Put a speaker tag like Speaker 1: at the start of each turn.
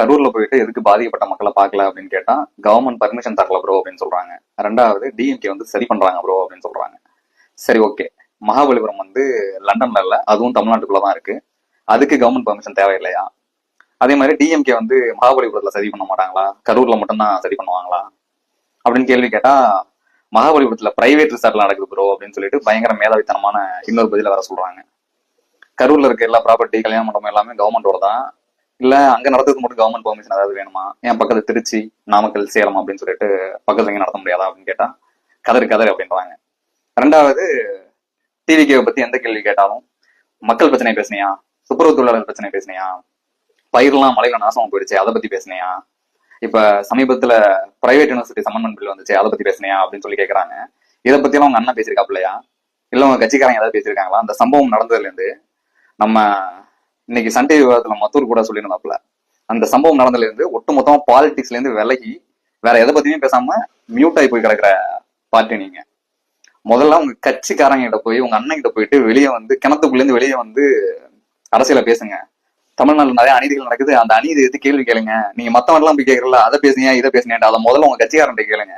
Speaker 1: கரூர்ல போயிட்டு எதுக்கு பாதிக்கப்பட்ட மக்களை பார்க்கல அப்படின்னு கேட்டா கவர்மெண்ட் பர்மிஷன் தரல ப்ரோ அப்படின்னு சொல்றாங்க. ரெண்டாவது டிஎம்கே வந்து சரி பண்றாங்க ப்ரோ அப்படின்னு சொல்றாங்க. சரி ஓகே மகாபலிபுரம் வந்து லண்டன்ல இல்ல அதுவும் தமிழ்நாட்டுக்குள்ள தான் இருக்கு. அதுக்கு கவர்மெண்ட் பர்மிஷன் தேவையில்லையா? அதே மாதிரி டிஎம்கே வந்து மகாபலிபுரத்துல சரி பண்ண மாட்டாங்களா? கரூர்ல மட்டும்தான் சரி பண்ணுவாங்களா? அப்படின்னு கேள்வி கேட்டா மகாபலிபுரத்துல பிரைவேட் ரிசார்ட்ல நடக்குது ப்ரோ அப்படின்னு சொல்லிட்டு பயங்கர மேதாவித்தனமான இன்னொரு பதில வர சொல்றாங்க. கரூர்ல இருக்க எல்லா ப்ராப்பர்ட்டி கல்யாண மண்டபம் எல்லாமே கவர்மெண்டோட தான் இல்ல அங்க நடத்துறதுக்கு மட்டும் கவர்மெண்ட் பெர்மிஷன் ஏதாவது வேணுமா? ஏன் பக்கத்து திருச்சி நாமக்கல் சேலம் அப்படின்னு சொல்லிட்டு பக்கத்துல எங்க நடத்த முடியாதா அப்படின்னு கேட்டா கதறு கதறு அப்படின்றாங்க. ரெண்டாவது டிவிகேவை பத்தி எந்த கேள்வி கேட்டாலும் மக்கள் பிரச்சனை பேசுனியா? துப்புரவு தொழிலாளர் பிரச்சனை பேசுனியா? பயிரெல்லாம் மலையில நாசம் போயிடுச்சு அதை பத்தி பேசுனியா? இப்ப சமீபத்துல பிரைவேட் யூனிவர்சிட்டி சம்மன்மெண்ட் பில் வந்துச்சு அதை பத்தி பேசுனியா? அப்படின்னு சொல்லி கேக்குறாங்க. இதை பத்தி எல்லாம் உங்க அண்ணன் பேசியிருக்காப்லையா இல்ல உங்க கட்சிக்காரங்க ஏதாவது பேசியிருக்காங்களா? அந்த சம்பவம் நடந்ததுல இருந்து நம்ம இன்னைக்கு சண்டே விவாதத்துல மத்தூர் கூட சொல்லியிருந்தாப்புல. அந்த சம்பவம் நடந்ததுல இருந்து ஒட்டுமொத்தமா பாலிடிக்ஸ்ல இருந்து விலகி வேற எதை பத்தியுமே பேசாம மியூட் ஆகி போய் கிடக்குற பார்ட்டி நீங்க. முதல்ல உங்க கட்சிக்காரங்க கிட்ட போய் உங்க அண்ணன் கிட்ட போயிட்டு வெளியே வந்து கிணத்துக்குள்ள இருந்து வெளியே வந்து அரசியல பேசுங்க. தமிழ்நாட்டுல நிறைய அநீதிகள் நடக்குது. அந்த அநீதி எது கேள்வி கேளுங்க. நீங்க மத்தவங்க எல்லாம் போய் கேக்குறல அதை பேசுங்க இதை பேசுங்க அதை முதல்ல உங்க கட்சிக்காரன் கேளுங்க.